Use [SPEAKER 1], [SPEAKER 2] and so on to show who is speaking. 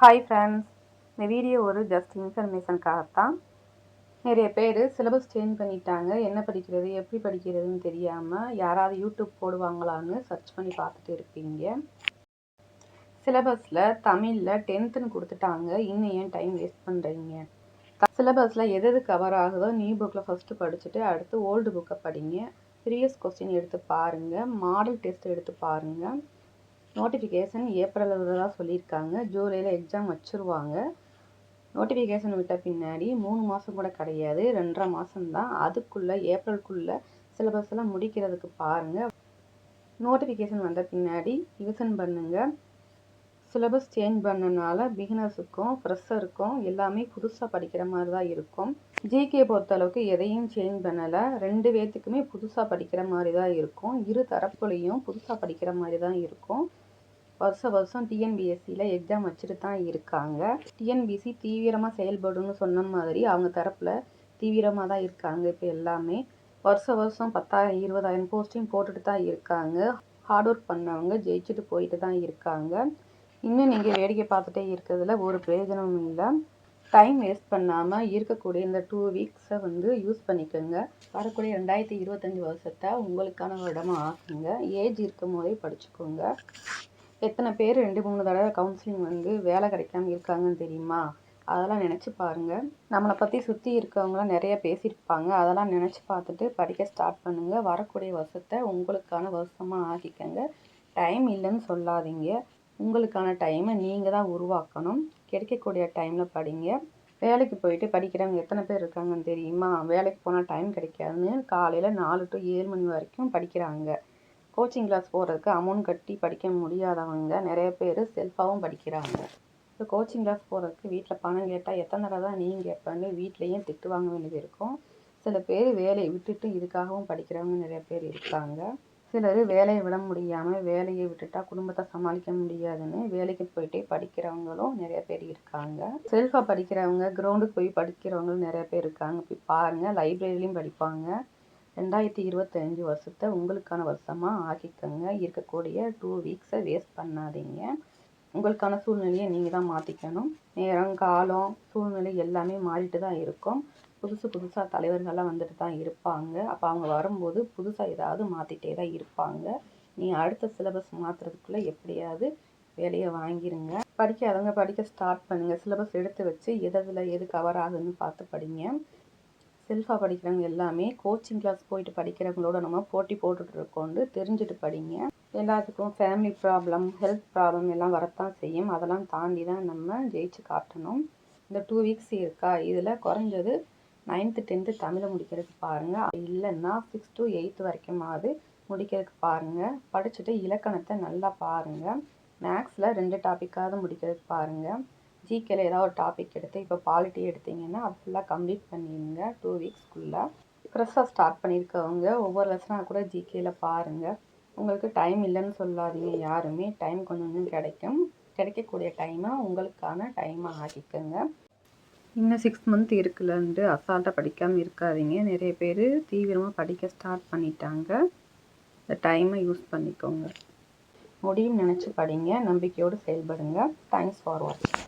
[SPEAKER 1] Hi friends இந்த video ஒரு just இன்ஃபர்மேஷனுக்காகத்தான் நிறைய பேர் சிலபஸ் சேஞ்ச் பண்ணிட்டாங்க. என்ன படிக்கிறது எப்படி படிக்கிறதுன்னு தெரியாமல் யாராவது யூடியூப் போடுவாங்களான்னு சர்ச் பண்ணி பார்த்துட்டு இருப்பீங்க. சிலபஸில் தமிழில் டென்த்துன்னு கொடுத்துட்டாங்க. இன்னும் ஏன் டைம் வேஸ்ட் பண்ணுறீங்க சிலபஸில் எது எது கவர் ஆகுதோ நியூ புக்கில் ஃபஸ்ட்டு படிச்சுட்டு அடுத்து ஓல்டு புக்கை படிங்க. ப்ரீவியஸ் கொஸ்டின் எடுத்து பாருங்கள் மாடல் டெஸ்ட் எடுத்து பாருங்கள் நோட்டிஃபிகேஷன் ஏப்ரலில் தான் சொல்லியிருக்காங்க. ஜூலையில் எக்ஸாம் வச்சுருவாங்க. நோட்டிஃபிகேஷன் விட்ட பின்னாடி மூணு மாதம் கூட கிடையாது. ரெண்டரை மாதம்தான் அதுக்குள்ளே ஏப்ரலுக்குள்ளே சிலபஸ் எல்லாம் முடிக்கிறதுக்கு பாருங்கள் நோட்டிஃபிகேஷன் வந்த பின்னாடி ரிவிஷன் பண்ணுங்கள் சிலபஸ் சேஞ்ச் பண்ணனால பிகினர்ஸுக்கும் ஃப்ரெஷருக்கும் எல்லாமே புதுசாக படிக்கிற மாதிரி தான் இருக்கும். ஜிகே பொறுத்தளவுக்கு எதையும் சேஞ்ச் பண்ணலை. ரெண்டு பேர்த்துக்குமே புதுசாக படிக்கிற மாதிரி தான் இருக்கும். இரு தரப்புலையும் புதுசாக படிக்கிற மாதிரி தான் இருக்கும். வருஷம் வருஷம் டிஎன்பிஎஸ்சியில் எக்ஸாம் வச்சுட்டு தான் இருக்காங்க. டிஎன்பிஎஸ்சி தீவிரமாக செயல்படும்னு சொன்ன மாதிரி அவங்க தரப்பில் தீவிரமாக தான் இருக்காங்க இப்போ எல்லாமே. வருஷ வருஷம் பத்தாயிரம் இருபதாயிரம் போஸ்டிங் போட்டுட்டு தான் இருக்காங்க. ஹார்ட் ஒர்க் பண்ணவங்க ஜெயிச்சுட்டு போயிட்டு தான் இருக்காங்க. இன்னும் நீங்கள் வேடிக்கை பார்த்துட்டே இருக்கிறதுல ஒரு பிரயோஜனமும் இல்லை. டைம் வேஸ்ட் பண்ணாமல் இருக்கக்கூடிய இந்த டூ வீக்ஸை வந்து யூஸ் பண்ணிக்கோங்க. வரக்கூடிய ரெண்டாயிரத்தி இருபத்தஞ்சி வருஷத்தை உங்களுக்கான வருடமாக ஆக்குங்க. ஏஜ் இருக்கும் போதே படிச்சுக்கோங்க. எத்தனை பேர் ரெண்டு மூணு தடவை கவுன்சிலிங் வந்து வேலை கிடைக்காம இருக்காங்கன்னு தெரியுமா? அதெல்லாம் நினச்சி பாருங்கள் நம்மளை பற்றி சுற்றி இருக்கவங்களாம் நிறைய பேசியிருப்பாங்க. அதெல்லாம் நினச்சி பார்த்துட்டு படிக்க ஸ்டார்ட் பண்ணுங்கள் வரக்கூடிய வருஷத்தை உங்களுக்கான வருஷமாக ஆக்கிக்கங்க. டைம் இல்லைன்னு சொல்லாதீங்க. உங்களுக்கான டைமை நீங்கள் தான் உருவாக்கணும். கிடைக்கக்கூடிய டைமில் படிங்க. வேலைக்கு போயிட்டு படிக்கிறவங்க எத்தனை பேர் இருக்காங்கன்னு தெரியுமா? வேலைக்கு போனால் டைம் கிடைக்காதுன்னு காலையில் நாலு டு ஏழு மணி வரைக்கும் படிக்கிறாங்க. கோச்சிங் கிளாஸ் போகிறதுக்கு அமௌண்ட் கட்டி படிக்க முடியாதவங்க நிறைய பேர் செல்ஃபாகவும் படிக்கிறாங்க. இப்போ கோச்சிங் கிளாஸ் போகிறதுக்கு வீட்டில் பணம் கேட்டால் எத்தனை தடவை தான் நீங்கள் கேட்பாங்க? வீட்லேயும் திட்டு வாங்க வேண்டியது இருக்கும். சில பேர் வேலையை விட்டுட்டு இதுக்காகவும் படிக்கிறவங்க நிறைய பேர் இருக்காங்க. சிலர் வேலையை விட முடியாமல் வேலையை விட்டுட்டா குடும்பத்தை சமாளிக்க முடியாதுன்னு வேலைக்கு போயிட்டே படிக்கிறவங்களும் நிறைய பேர் இருக்காங்க. செல்ஃபாக படிக்கிறவங்க கிரவுண்டுக்கு போய் படிக்கிறவங்களும் நிறைய பேர் இருக்காங்க. போய் பாருங்கள் லைப்ரரிலையும் படிப்பாங்க. ரெண்டாயிரத்தி இருபத்தஞ்சி வருஷத்தை உங்களுக்கான வருஷமாக ஆக்கிக்கங்க. இருக்கக்கூடிய டூ வீக்ஸை வேஸ்ட் பண்ணாதீங்க. உங்களுக்கான சூழ்நிலையை நீங்கள் தான் மாற்றிக்கணும் நேரம் காலம் சூழ்நிலை எல்லாமே மாறிட்டு தான் இருக்கும். புதுசு புதுசாக தலைவர்கள்லாம் வந்துட்டு தான் இருப்பாங்க. அப்போ அவங்க வரும்போது புதுசாக ஏதாவது மாற்றிட்டே தான் இருப்பாங்க. நீ அடுத்த சிலபஸ் மாற்றுறதுக்குள்ளே எப்படியாவது வேலையை வாங்கிருங்க. படிக்காதவங்க படிக்க ஸ்டார்ட் பண்ணுங்கள் சிலபஸ் எடுத்து வச்சு எதில் எது கவர் ஆகுதுன்னு பார்த்து படிங்க. செல்ஃபாக படிக்கிறவங்க எல்லாமே கோச்சிங் கிளாஸ் போயிட்டு படிக்கிறவங்களோட நம்ம போட்டி போட்டுட்ருக்கோண்டு தெரிஞ்சுட்டு படிங்க. எல்லாத்துக்கும் ஃபேமிலி ப்ராப்ளம் ஹெல்த் ப்ராப்ளம் எல்லாம் வரத்தான் செய்யும். அதெல்லாம் தாண்டி தான் நம்ம ஜெயிச்சு காட்டணும். இந்த டூ வீக்ஸ் இருக்கா? இதில் குறைஞ்சது நைன்த்து டென்த்து தமிழை முடிக்கிறதுக்கு பாருங்கள் இல்லைன்னா சிக்ஸ் டு எயித்து வரைக்குமாவது முடிக்கிறதுக்கு பாருங்கள் படிச்சுட்டு இலக்கணத்தை நல்லா பாருங்கள் மேக்ஸில் ரெண்டு டாப்பிக்காவது முடிக்கிறதுக்கு பாருங்கள் ஜிகேல ஏதாவது ஒரு டாபிக் எடுத்து இப்போ பாலிட்டி எடுத்தீங்கன்னா அது ஃபுல்லாக கம்ப்ளீட் பண்ணிடுங்க டூ வீக்ஸ்க்குள்ளே ஃப்ரெஷ்ஷாக ஸ்டார்ட் பண்ணியிருக்கவங்க ஒவ்வொரு லெசனாக கூட ஜிகேல பாருங்கள் உங்களுக்கு டைம் இல்லைன்னு சொல்லாதீங்க யாருமே. டைம் கொஞ்சம் கொஞ்சம் கிடைக்கும். கிடைக்கக்கூடிய டைமை உங்களுக்கான டைமாக ஆக்கிக்கோங்க. இன்னும் சிக்ஸ் மந்த் இருக்குல்லன்ட்டு அசால்ட்டாக படிக்காமல் இருக்காதீங்க. நிறைய பேர் தீவிரமாக படிக்க ஸ்டார்ட் பண்ணிட்டாங்க. இந்த டைமை யூஸ் பண்ணிக்கோங்க. முடியும் நினச்சி படிங்க. நம்பிக்கையோடு செயல்படுங்க. தேங்க்ஸ் ஃபார் வாட்சிங்